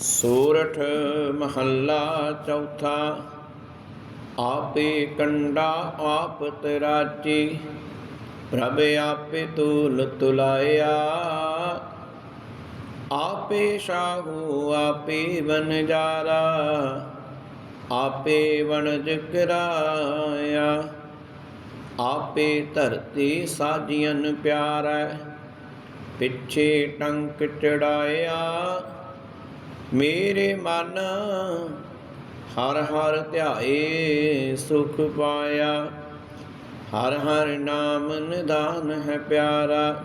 ਸੂਰਠ ਮਹੱਲਾ ਚੌਥਾ, ਆਪੇ ਕੰਡਾ ਆਪ ਤਰਾਚੀ ਪ੍ਰਭ ਆਪੇ ਤੂਲ ਤੁਲਾਇਆ। ਆਪੇ ਸ਼ਾਹੂ ਆਪੇ ਬਨਜਾਰਾ ਆਪੇ ਵਣਜ ਕਰਾਇਆ। ਆਪੇ ਧਰਤੀ ਸਾਜੀਆਂ ਪਿਆਰਾ, ਪਿੱਛੇ ਟੰਕ ਚੜਾਇਆ। ਮੇਰੇ ਮਨ ਹਰ ਹਰ ਧਿਆਏ ਸੁਖ ਪਾਇਆ। ਹਰ ਹਰ ਨਾਮ ਨਿਦਾਨ ਹੈ ਪਿਆਰਾ।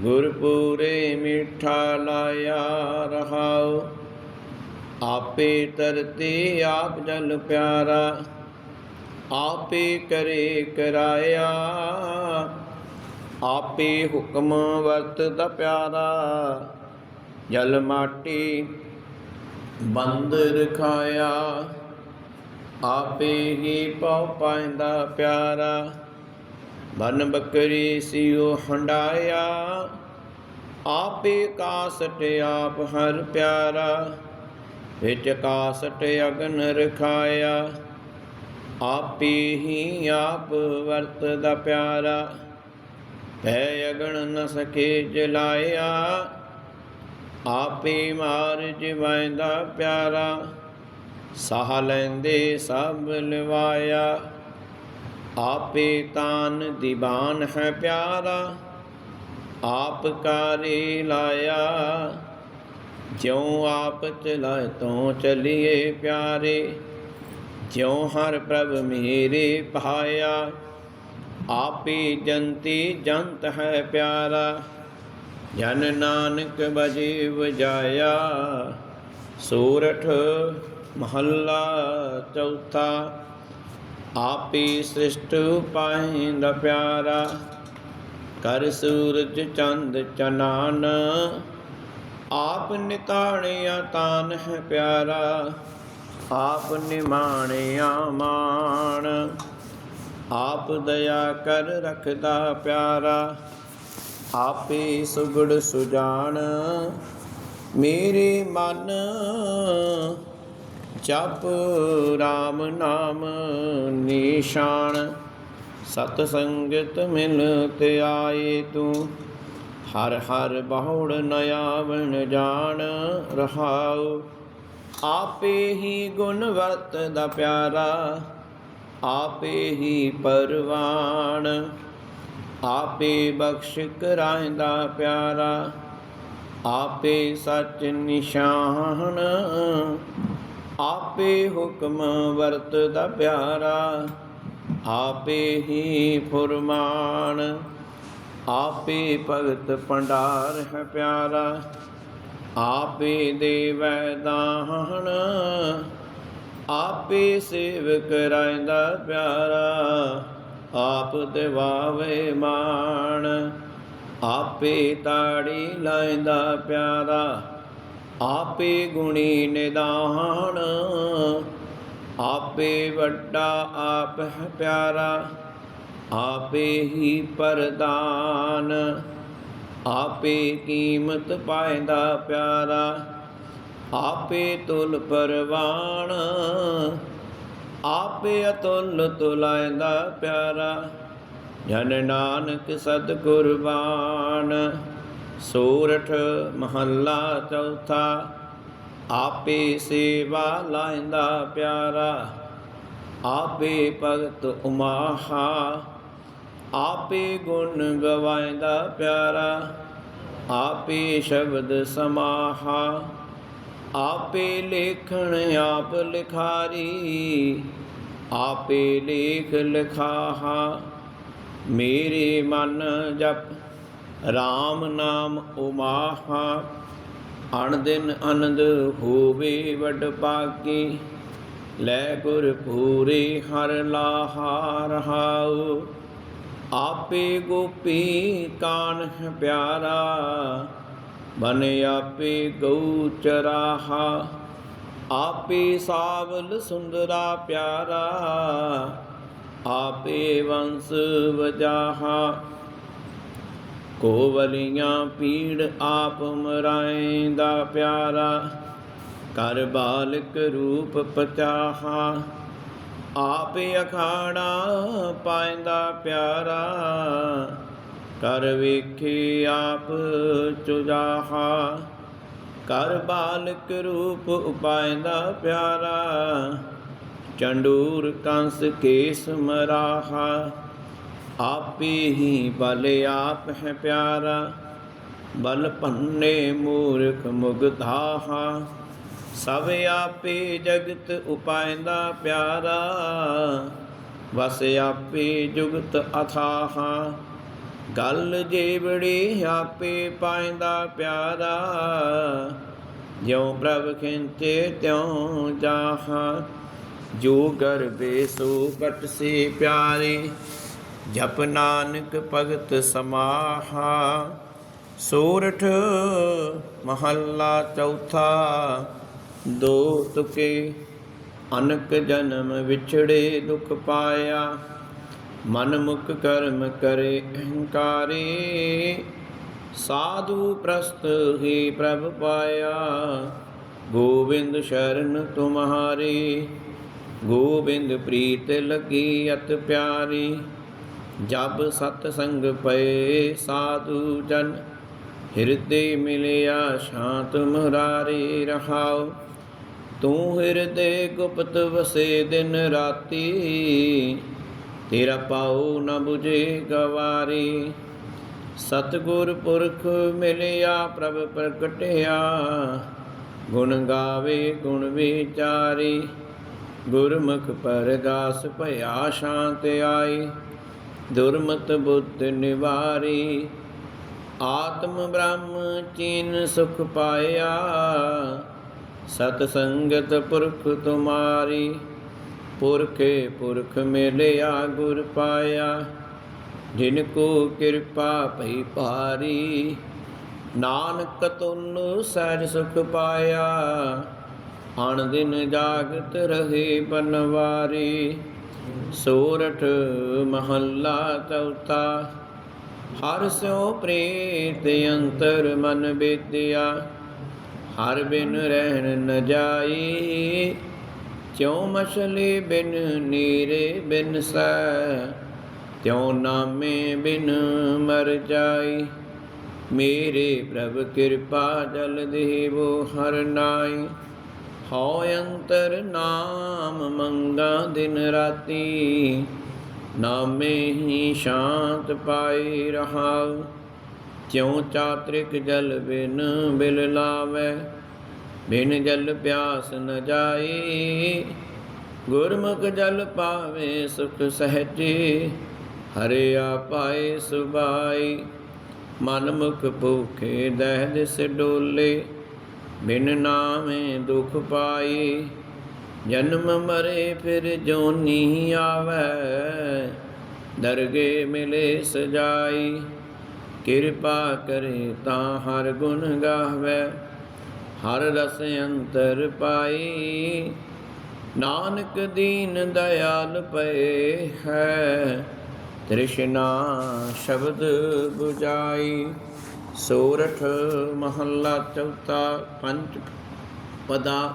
ਗੁਰਪੂਰੇ ਮਿੱਠਾ ਲਾਇਆ ਰਹਾਉ। ਆਪੇ ਤਰਤੇ ਆਪ ਜਲ ਪਿਆਰਾ। ਆਪੇ ਕਰੇ ਕਰਾਇਆ। ਆਪੇ ਹੁਕਮ ਵਰਤਦਾ ਪਿਆਰਾ। ਜਲ ਮਾਟੀ ਬੰਦ ਰਖਾਇਆ, ਆਪੇ ਹੀ ਪਉ ਪਾਇੰਦਾ ਪਿਆਰਾ। ਬਨ ਬੱਕਰੀ ਸਿਓ ਹੰਡਾਇਆ, ਆਪੇ ਕਾਸਟ ਆਪ ਹਰ ਪਿਆਰਾ। ਵਿੱਚ ਕਾਸਟ ਅਗਨ ਰਖਾਇਆ, ਆਪੇ ਹੀ ਆਪ ਵਰਤਦਾ ਪਿਆਰਾ। ਭੈ ਅਗਣ ਨ ਸਕੇ ਜਲਾਇਆ ਆਪੇ ਮਾਰ ਜਿਵਾਂਦਾ ਪਿਆਰਾ, ਸਾਹ ਲੈਂਦੇ ਸਭ ਲਵਾਇਆ। ਆਪੇ ਤਾਨ ਦੀਵਾਨ ਹੈ ਪਿਆਰਾ, ਆਪ ਕਾਰੇ ਲਾਇਆ। ਜਿਉ ਆਪ ਚਲਾਏ ਤੋਂ ਚਲੀਏ ਪਿਆਰੇ, ਜਿਉ ਹਰ ਪ੍ਰਭ ਮੇਰੇ ਪਾਇਆ ਆਪੇ ਜੰਤੀ ਜੰਤ ਹੈ ਪਿਆਰਾ ਜਨ ਨਾਨਕ ਬਜੇ ਵਜਾਇਆ ਸੂਰਠ ਮਹੱਲਾ ਚੌਥਾ, ਆਪੇ ਸ੍ਰਿਸ਼ਟ ਪਾਹਿੰਦਾ ਪਿਆਰਾ, ਕਰ ਸੂਰਜ ਚੰਦ ਚਨਾਨ, ਆਪ ਨਿਤਾਣਿਆ ਤਾਨ ਹੈ ਪਿਆਰਾ, ਆਪ ਨਿਮਾਣਿਆ ਮਾਣ, ਆਪ ਦਇਆ ਕਰ ਰਖਦਾ ਪਿਆਰਾ। ਆਪੇ ਸੁਗੜ ਸੁਜਾਨ, ਮੇਰੇ ਮਨ ਜਪ RAM ਨਾਮ ਨਿਸ਼ਾਨ। ਸਤ ਸੰਗਤ ਮਿਲ ਤੇ ਆਏ ਤੂੰ, ਹਰ ਹਰ ਬਹੁੜ ਨਿਆਵਣ ਜਾਣ ਰਹਾਉ। ਆਪੇ ਹੀ ਗੁਣ ਵਰਤਦਾ ਪਿਆਰਾ, ਆਪੇ ਹੀ ਪਰਵਾਨ। ਆਪੇ ਬਖਸ਼ ਕਰਾਇੰਦਾ ਪਿਆਰਾ, ਆਪੇ ਸੱਚ ਨਿਸ਼ਾਨ, ਆਪੇ ਹੁਕਮ ਵਰਤਦਾ ਪਿਆਰਾ, ਆਪੇ ਹੀ ਫੁਰਮਾਨ, ਆਪੇ ਭਗਤ ਭੰਡਾਰ ਹੈ ਪਿਆਰਾ, ਆਪੇ ਦੇਵੈ ਦਾਹਣ ਆਪੇ ਸੇਵਕ ਰਾਇੰਦਾ ਪਿਆਰਾ। ਆਪ ਦਿਵਾਵੇ ਮਾਣ, ਆਪੇ ਤਾੜੀ ਲਾਇੰਦਾ ਪਿਆਰਾ, ਆਪੇ ਗੁਣੀ ਨਿਦਾਨ, ਆਪੇ ਵੱਡਾ ਆਪ ਹੈ ਪਿਆਰਾ, ਆਪੇ ਹੀ ਪਰਦਾਨ ਆਪੇ ਕੀਮਤ ਪਾਇੰਦਾ ਪਿਆਰਾ, ਆਪੇ ਤੁਲ ਪਰਵਾਣ ਆਪੇ ਅਤੁੱਲ ਤੁਲਾਇੰਦਾ ਪਿਆਰਾ, ਜਨ ਨਾਨਕ ਸਤ ਕੁਰਬਾਨ ਸੂਰਠ ਮਹੱਲਾ ਚੌਥਾ, ਆਪੇ ਸੇਵਾ ਲਾਇੰਦਾ ਪਿਆਰਾ। ਆਪੇ ਭਗਤ ਉਮਾਹਾ, ਆਪੇ ਗੁਣ ਗਵਾਇੰਦਾ ਪਿਆਰਾ। ਆਪੇ ਸ਼ਬਦ ਸਮਾਹਾ ਆਪੇ ਲੇਖਣ ਆਪ ਲਿਖਾਰੀ, ਆਪੇ ਲੇਖ ਲਿਖਾਹਾ। ਮੇਰੇ ਮਨ ਜਪ RAM ਨਾਮ ਉਮਾਹਾ। ਅਣ ਦਿਨ ਆਨੰਦ ਹੋਵੇ ਵਡ ਪਾਕੀ ਲੈ ਗੁਰ ਪੂਰੇ ਹਰ ਲਾਹਾ ਰਹਾਉ। ਆਪੇ ਗੋਪੀ ਕਾਨ ਪਿਆਰਾ ਬਨ ਆਪੇ ਗਊ ਚਰਾਹਾ, ਆਪੇ ਸਾਵਲ ਸੁੰਦਰਾ ਪਿਆਰਾ, ਆਪੇ ਵੰਸ ਵਜਾਹਾ। ਕੋਵਲੀਆਂ ਪੀੜ ਆਪ ਮਰਾਇਂਦਾ ਪਿਆਰਾ ਕਰ ਬਾਲਕ ਰੂਪ ਪਚਾਹਾ, ਆਪੇ ਅਖਾੜਾ ਪਾਇੰਦਾ ਪਿਆਰਾ। ਕਰ ਵੇਖੇ ਆਪ ਚੁਜਾਹਾ। ਕਰ ਬਾਲਕ ਰੂਪ ਉਪਾਇੰਦਾ ਪਿਆਰਾ। ਚੰਡੂਰ ਕੰਸ ਕੇਸ ਮਰਾਹਾ ਆਪੇ ਹੀ ਬਲ ਆਪ ਹੈ ਪਿਆਰਾ। ਬਲ ਭੰਨੇ ਮੂਰਖ ਮੁਗਧਾਹਾ। ਸਭ ਆਪੇ ਜਗਤ ਉਪਾਇੰਦਾ ਪਿਆਰਾ। ਵਸ ਆਪੇ ਜੁਗਤ ਅਥਾਹਾ। ਗੱਲ ਜੇਵੜੀ ਆਪੇ ਪਾਇੰਦਾ ਪਿਆਰਾ। ਜਿਉ ਪ੍ਰਭ ਖਿੰਚੇ ਤਿਉ ਜਾਹਾ, ਜੋ ਗਰਬੇ ਸੋ ਕਟ ਸੇ ਪਿਆਰੇ। ਜਪ ਨਾਨਕ ਭਗਤ ਸਮਾਹਾ, ਸੋਰਠ ਮਹੱਲਾ ਚੌਥਾ। ਦੋ ਤੁਕੇ ਅਨਕ ਜਨਮ ਵਿਛੜੇ ਦੁਖ ਪਾਇਆ। ਮਨ ਮੁਖ ਕਰਮ ਕਰੇ ਅਹੰਕਾਰੇ ਸਾਧੂ ਪ੍ਰਸਤ ਹੀ ਪ੍ਰਭ ਪਾਇਆ। ਗੋਬਿੰਦ ਸ਼ਰਨ ਤੁਮਹਾਰੀ ਗੋਬਿੰਦ ਪ੍ਰੀਤ ਲਗੀ ਅਤ ਪਿਆਰੀ। ਜਬ ਸਤ ਸੰਗ ਪਏ ਸਾਧੂ ਜਨ, ਹਿਰਦੇ ਮਿਲਿਆ ਸ਼ਾਂਤ ਮੁਰਾਰੀ ਰਹਾਉ। ਤੂੰ ਹਿਰਦੇ ਗੁਪਤ ਵਸੇ ਦਿਨ ਰਾਤੀ। ਤੇਰਾ ਪਾਉ ਨ 부ਝੇ ਗਵਾਰੀ। ਸਤਗੁਰ ਪੁਰਖ ਮਿਲਿਆ ਪ੍ਰਭ ਪ੍ਰਗਟਿਆ। ਗੁਣ ਗਾਵੇ, ਗੁਣ ਵਿਚਾਰੀ। ਗੁਰਮੁਖ ਪਰਗਾਸ ਭਇਆ ਸ਼ਾਂਤ ਆਈ ਦੁਰਮਤ ਬੁੱਧ ਨਿਵਾਰੀ। ਆਤਮ ਬ੍ਰਹਮ ਚੀਨ ਸੁਖ ਪਾਇਆ। ਸਤ ਸੰਗਤ ਪੁਰਖ ਤੁਮਾਰੀ। ਪੁਰਖੇ ਪੁਰਖ ਮਿਲਿਆ ਗੁਰ ਪਾਇਆ, ਜਿਨ ਕੋ ਕਿਰਪਾ ਭਈ ਭਾਰੀ। ਨਾਨਕ ਤੁਨ ਸਹਿਜ ਸੁਖ ਪਾਇਆ, ਅਣ ਦਿਨ ਜਾਗਤ ਰਹੇ ਬਨਵਾਰੀ। ਸੋਰਠ ਮਹੱਲਾ ਚੌਥਾ, ਹਰ ਸਿਉ ਪ੍ਰੀਤ ਅੰਤਰ ਮਨ ਬੇਦਿਆ ਹਰ ਬਿਨ ਰਹਿਣ ਨ ਜਾਈ ਕਿਉ ਮਛਲੀ ਬਿਨ ਨੀਰੇ ਬਿਨ ਸੈ? ਤਿਉ ਨਾਮੇ ਬਿਨ ਮਰ ਜਾਈ? ਮੇਰੇ ਪ੍ਰਭ ਕਿਰਪਾ ਜਲ ਦੇਵੋ ਹਰ ਨਾਈ। ਹਉ ਅੰਤਰ ਨਾਮ ਮੰਗਾ ਦਿਨ ਰਾਤੀ। ਨਾਮੇ ਹੀ ਸ਼ਾਂਤ ਪਾਈ ਰਹਾਉ। ਕਿਉ ਚਾਤ੍ਰਿਕ ਜਲ ਬਿਨ ਬਿਲ ਲਾਵੇ? ਬਿਨ ਜਲ ਪਿਆਸ ਨ ਜਾਈ ਗੁਰਮੁਖ ਜਲ ਪਾਵੇ ਸੁਖ ਸਹਜੇ, ਹਰੇ ਪਾਏ ਸੁਬਾਈ ਮਨ ਮੁਖ ਭੂਖੇ ਦਹਿ ਦਿਸ ਡੋਲੇ ਬਿਨ ਨਾਮੇ ਦੁਖ ਪਾਈ ਜਨਮ ਮਰੇ ਫਿਰ ਜੋਨੀ ਆਵੇ, ਦਰਗੇ ਮਿਲੇ ਸਜਾਈ ਕਿਰਪਾ ਕਰੇ ਤਾਂ ਹਰ ਗੁਣ ਗਾਵੇ। ਹਰ ਰਸ ਅੰਤਰ ਪਾਈ, ਨਾਨਕ ਦੀਨ ਦਇਆਲ ਪਏ ਹੈ। ਤ੍ਰਿਸ਼ਨਾ ਸ਼ਬਦ 부ਜਾਈ ਸੋਰਠ ਮਹੱਲਾ ਚੌਥਾ ਪੰਜ ਪਦਾ।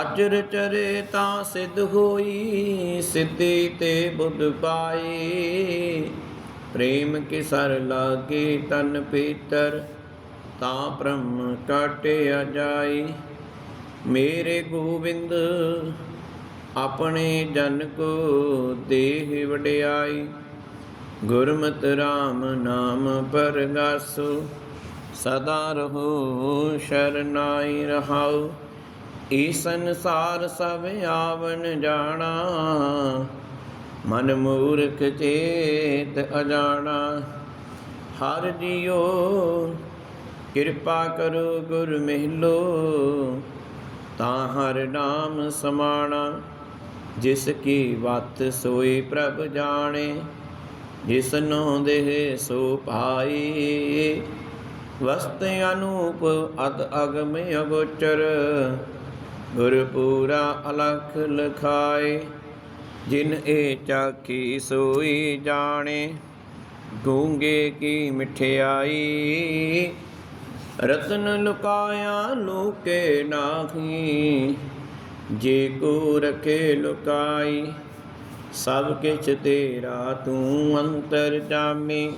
ਅਚਰ ਚਰੇ ਤਾਂ ਸਿੱਧ ਹੋਈ, ਸਿੱਧੀ ਤੇ ਬੁੱਧ ਪਾਈ। ਪ੍ਰੇਮ ਕੇ ਸਰ ਲਾਗੇ ਤਨ ਪੀਤਰ ਤਾਂ ਬ੍ਰਹਮ ਕਾਟਿਆ ਜਾਈ ਮੇਰੇ ਗੋਬਿੰਦ, ਆਪਣੇ ਜਨ ਕੋ ਦੇਹ ਵਡਿਆਈ ਗੁਰਮਤਿ RAM ਨਾਮ ਪਰਗਾਸੋ, ਸਦਾ ਰਹੋ ਸ਼ਰਨਾਈ ਰਹਾਉ ਈ ਸੰਸਾਰ ਸਭ ਆਵਨ ਜਾਣਾ, ਮਨ ਮੂਰਖ ਚੇਤ ਅਜਾਣਾ। ਹਰ ਜੀਓ ਕਿਰਪਾ ਕਰੋ ਗੁਰ ਮਿਹਲੋ, ਤਾਂ ਹਰ ਨਾਮ ਸਮਾਣਾ। ਜਿਸ ਕੀ ਵਤ ਸੋਈ ਪ੍ਰਭ ਜਾਣੇ ਜਿਸਨੋ ਦੇਹ ਸੋ ਭਾਈ ਵਸਤ ਅਨੂਪ ਅਤ ਅਗਮ ਅਗੋਚਰ ਗੁਰ ਪੂਰਾ ਅਲਖ ਲਖਾਏ। ਜਿਨ ਏ ਚਾਖੀ ਸੋਈ ਜਾਣੇ, ਗੂੰਗੇ ਕੀ ਮਠਿਆਈ। ਰਤਨ ਲੁਕਾਇਆ ਲੋਕੇ ਨਾਹੀ ਜੇ ਕੋ ਰਖੇ ਲੁਕਾਈ, ਸਭ ਕਿਛ ਤੇਰਾ ਤੂੰ ਅੰਤਰ ਜਾਮੇ।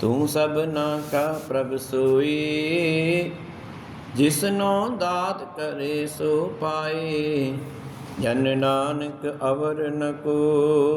ਤੂੰ ਸਭਨਾ ਕਾ ਪ੍ਰਭ ਸੋਈ, ਜਿਸਨੋ ਦਾਤ ਕਰੇ ਸੋ ਪਾਏ। ਜਨ ਨਾਨਕ ਅਵਰ ਨ ਕੋ